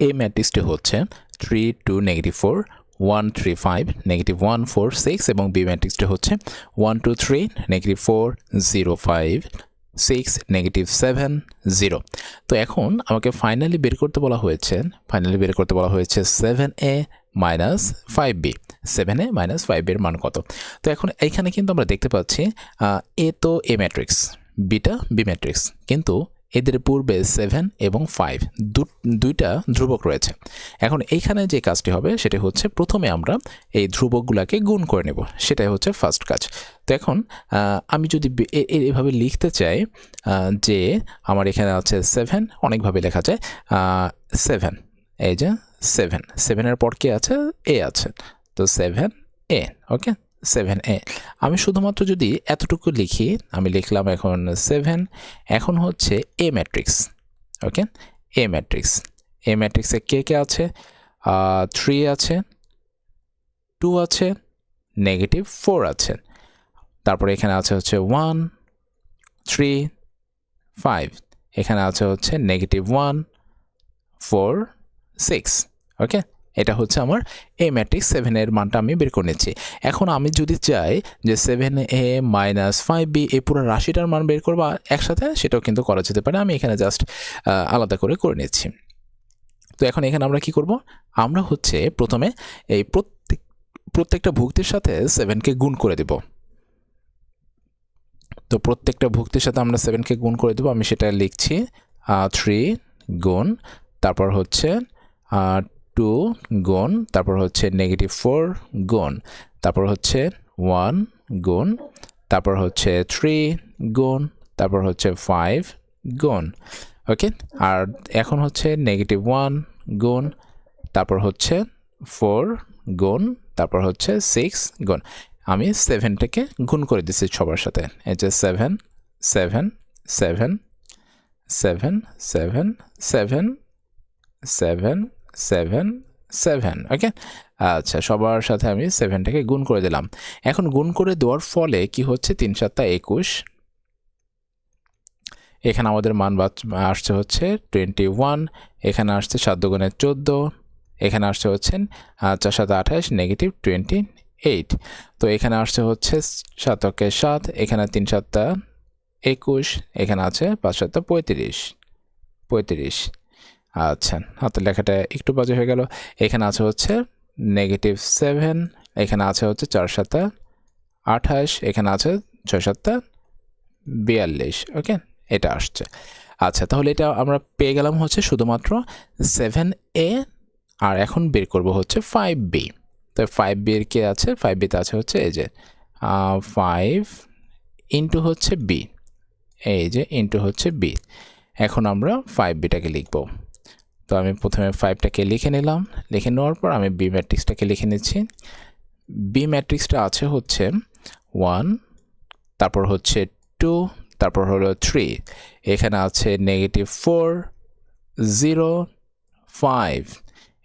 এই ম্যাট্রিক্সটি হচ্ছে three two negative four one three five negative one four six এবং বি ম্যাট্রিক্সটি হচ্ছে one two three negative four zero five six negative seven zero তো এখন আমাকে ফাইনালি বের করতে বলা হয়েছে ফাইনালি বের করতে বলা হয়েছে seven A minus five B seven A minus five এর মান কত? তো এখন এইখানে কিন্তু আমরা দেখতে পাচ্ছি এ তো A matrix, beta B matrix. কিন্তু এদের পূর্বে সেভেন এবং ফাইভ দুইটা ধ্রুবক রয়েছে। এখন এইখানে যে কাজটি হবে, সেটি হচ্ছে প্রথমে আমরা এই ধ্রুবকগুলোকে গুণ করে নেব। সেটাই হচ্ছে ফার্স্ট কাজ। তো এখন আমি যদি এভাবে লিখতে চাই যে আমার এখানে আছে সেভেন অনেকভাবে লেখা যায় সেভেন এই যে সেভেন সেভেনের পর কে আছে? এ আছে। তো সেভেন এ ওকে সেভেন এ। আমি শুধুমাত্র যদি এতটুকু লিখি, আমি লিখলাম এখন সেভেন, এখন হচ্ছে এ ম্যাট্রিক্স, ওকে? এ ম্যাট্রিক্স। এ ম্যাট্রিক্সে কে কে আছে? থ্রি আছে, টু আছে, নেগেটিভ ফোর আছে। তারপরে এখানে আছে হচ্ছে ওয়ান, থ্রি, ফাইভ। এখানে আছে হচ্ছে negative one, four, six, okay? এটা হচ্ছে আমার এ ম্যাট্রিক্স সেভেনের মানটা আমি বের করে নিচ্ছি। এখন আমি যদি চাই যে seven A minus five B এই পুরো রাশিটার মান বের করব একসাথে, সেটাও কিন্তু করা যেতে পারে। আমি এখানে জাস্ট আলাদা করে করে নিচ্ছি। তো এখন এখানে আমরা কি করব? আমরা হচ্ছে প্রথমে এই প্রত্যেক, প্রত্যেকটা ভুক্তির সাথে সেভেনকে গুণ করে দেব। তো প্রত্যেকটা ভুক্তির সাথে আমরা সেভেনকে গুণ করে দেবো। আমি সেটা লিখছি থ্রি গুণ, তারপর হচ্ছে টু গুণ, তারপর হচ্ছে নেগেটিভ ফোর গুণ, তারপর হচ্ছে ওয়ান গুণ, তারপর হচ্ছে থ্রি গুণ, তারপর হচ্ছে ফাইভ গুণ ওকে আর এখন হচ্ছে নেগেটিভ ওয়ান গুণ, তারপর হচ্ছে ফোর গুণ, তারপর হচ্ছে সিক্স গুণ। আমি সেভেনটাকে গুণ করে দিচ্ছি সবার সাথে। এই যে seven seven seven seven seven seven seven seven seven okay আচ্ছা সবার সাথে আমি সেভেনটাকে গুণ করে দিলাম। এখন গুণ করে দেওয়ার ফলে কি হচ্ছে? তিন সাতটা একুশ। এখানে আমাদের মান আসছে হচ্ছে টোয়েন্টি ওয়ান এখানে আসছে সাত দুগুণে চোদ্দ, এখানে আসছে হচ্ছেন চার সাত আঠাশ নেগেটিভ টোয়েন্টি এইট তো এখানে আসছে হচ্ছে সাতকে সাত, এখানে তিন সাতটা একুশ, এখানে আছে পাঁচ সাতটা পঁয়ত্রিশ পঁয়ত্রিশ। আচ্ছা হাতের লেখাটা একটু বাজে হয়ে গেল। এখানে আছে হচ্ছে নেগেটিভ সেভেন এখানে আছে হচ্ছে চার সাতটা আঠাশ, এখানে আছে ছয় সাতটা বিয়াল্লিশ। ওকে? এটা আসছে। আচ্ছা তাহলে এটা আমরা পেয়ে গেলাম হচ্ছে শুধুমাত্র সেভেন এ আর এখন বের করব হচ্ছে ফাইভ বি তো ফাইভ বির কে আছে? ফাইভ বিতে আছে হচ্ছে এই যে ফাইভ ইন্টু হচ্ছে বি এই যে ইন্টু হচ্ছে বি এখন আমরা ফাইভ বিটাকে লিখব। আমি প্রথমে ফাইভটাকে লিখে নিলাম। লিখে নেওয়ার পর আমি বি ম্যাট্রিক্সটাকে লিখে নিচ্ছি। বি ম্যাট্রিক্সটা আছে হচ্ছে ওয়ান তারপর হচ্ছে টু তারপর হলো থ্রি এখানে আছে নেগেটিভ ফোর জিরো ফাইভ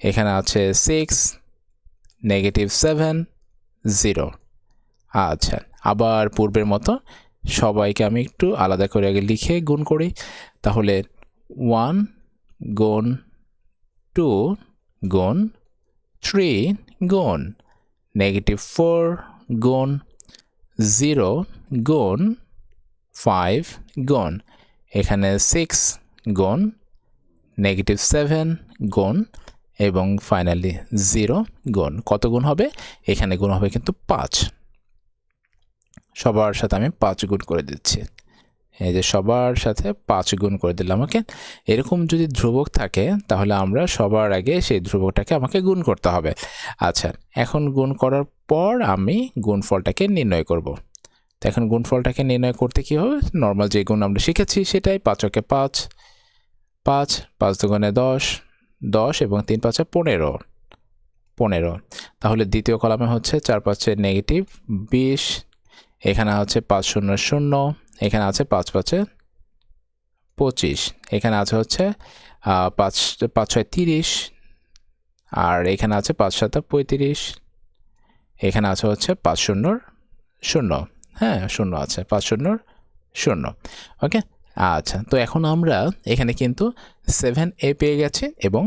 এখানে আছে সিক্স নেগেটিভ সেভেন জিরো আচ্ছা আবার পূর্বের মতো সবাইকে আমি একটু আলাদা করে আগে লিখে গুণ করি। তাহলে ওয়ান গুণ টু গুণ থ্রি গুণ নেগেটিভ ফোর গুণ জিরো গুণ ফাইভ গুণ এখানে সিক্স গুণ নেগেটিভ সেভেন গুণ এবং ফাইনালি জিরো গুণ কত গুণ হবে? এখানে গুণ হবে কিন্তু পাঁচ। সবার সাথে আমি পাঁচ গুণ করে দিচ্ছি। এই যে সবার সাথে পাঁচ গুণ করে দিলাম, ওকে? এরকম যদি ধ্রুবক থাকে, তাহলে আমরা সবার আগে সেই ধ্রুবকটাকে আমাকে গুণ করতে হবে। আচ্ছা এখন গুণ করার পর আমি গুণফলটাকে নির্ণয় করব। তো এখন গুণফলটাকে নির্ণয় করতে কী হবে? নর্মাল যে গুণ আমরা শিখেছি সেটাই পাঁচকে পাঁচ পাঁচ পাঁচ দুগুণে দশ দশ এবং তিন পাঁচে পনেরো পনেরো। তাহলে দ্বিতীয় কলামে হচ্ছে চার পাঁচে নেগেটিভ বিশ, এখানে হচ্ছে পাঁচ শূন্য শূন্য এখানে আছে পাঁচ পাঁচে পঁচিশ। এখানে আছে হচ্ছে পাঁচ পাঁচ ছয় তিরিশ। আর এখানে আছে পাঁচ সাতা পঁয়ত্রিশ। এখানে আছে হচ্ছে পাঁচ শূন্যর শূন্য। হ্যাঁ শূন্য আছে, পাঁচ শূন্যর শূন্য। ওকে? আচ্ছা তো এখন আমরা এখানে কিন্তু সেভেন এ পেয়ে গেছে এবং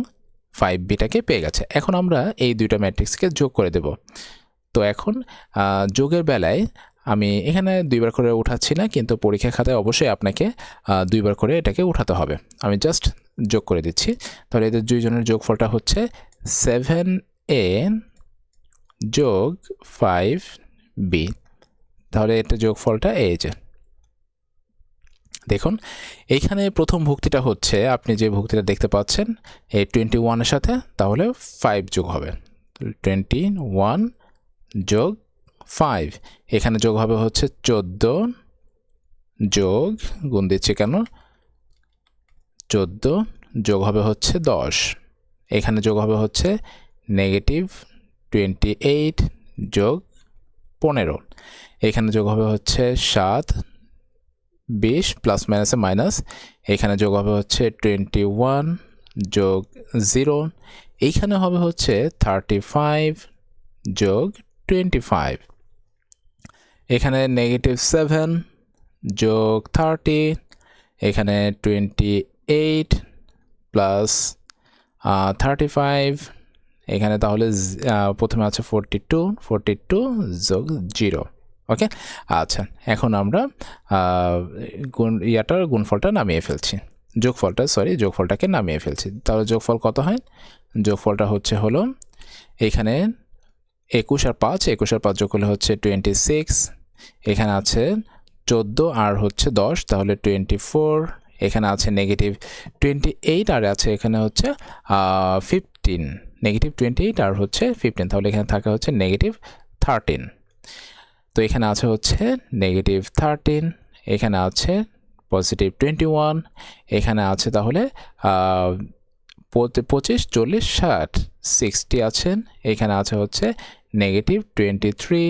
ফাইভ বিটাকে পেয়ে গেছে। এখন আমরা এই দুইটা ম্যাট্রিক্সকে যোগ করে দেব। তো এখন যোগের বেলায় আমি এখানে দুইবার করে উঠাচ্ছি না, কিন্তু পরীক্ষা খাতায় অবশ্যই আপনাকে দুইবার করে এটাকে উঠাতে হবে। আমি জাস্ট যোগ করে দিচ্ছি। তাহলে এদের দুইজনের যোগফলটা হচ্ছে সেভেন এ যোগ ফাইভ বি তাহলে এটা যোগফলটা এই যে। দেখুন এইখানে প্রথম ভুক্তিটা হচ্ছে, আপনি যে ভুক্তিটা দেখতে পাচ্ছেন, এই টোয়েন্টি ওয়ানের সাথে, তাহলে ফাইভ যোগ হবে। টোয়েন্টি ওয়ান যোগ ফাইভ এখানে যোগ হবে হচ্ছে চোদ্দ যোগ, গুণ দিচ্ছি কেন? চোদ্দ যোগ হবে হচ্ছে দশ। এখানে যোগ হবে হচ্ছে নেগেটিভ টোয়েন্টি এইট যোগ পনেরো। এখানে যোগ হবে হচ্ছে সাত, বিশ প্লাস মাইনাসে মাইনাস এখানে যোগ হবে হচ্ছে টোয়েন্টি ওয়ান যোগ জিরো এইখানে হবে হচ্ছে থার্টি ফাইভ যোগ টোয়েন্টি ফাইভ এখানে নেগেটিভ সেভেন যোগ থার্টি এখানে twenty eight plus thirty five এখানে তাহলে প্রথমে আছে ফোরটি টু ফোরটি টু যোগ জিরো ওকে আচ্ছা এখন আমরা গুণ, ইয়াটার গুণফলটা নামিয়ে ফেলছি। যোগফলটা সরি যোগফলটাকে নামিয়ে ফেলছি। তাহলে যোগফল কত হয়? যোগফলটা হচ্ছে হলো, এখানে একুশ আর পাঁচ, একুশ আর পাঁচ যোগ করলে হচ্ছে টোয়েন্টি সিক্স এখানে আছে চোদ্দ আর হচ্ছে দশ, তাহলে টোয়েন্টি ফোর এখানে আছে নেগেটিভ টোয়েন্টি এইট আর আছে এখানে হচ্ছে ফিফটিন নেগেটিভ টোয়েন্টি এইট আর হচ্ছে ফিফটিন তাহলে এখানে থাকে হচ্ছে নেগেটিভ থার্টিন তো এখানে আছে হচ্ছে নেগেটিভ থার্টিন এখানে আছে পজিটিভ টোয়েন্টি ওয়ান এখানে আছে তাহলে পঁচিশ চল্লিশ, ষাট সিক্সটি আছেন এখানে আছে হচ্ছে নেগেটিভ টোয়েন্টি থ্রি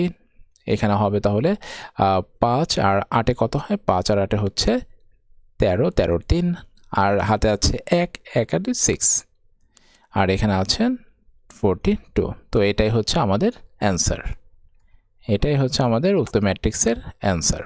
এখানে হবে তাহলে পাঁচ আর আটে কত হয়? পাঁচ আর আটে হচ্ছে তেরো, তেরোর তিন, আর হাতে আছে এক এক আর সিক্স আর এখানে আছেন ফোরটি টু তো এটাই হচ্ছে আমাদের অ্যান্সার এটাই হচ্ছে আমাদের উক্ত ম্যাট্রিক্সের অ্যান্সার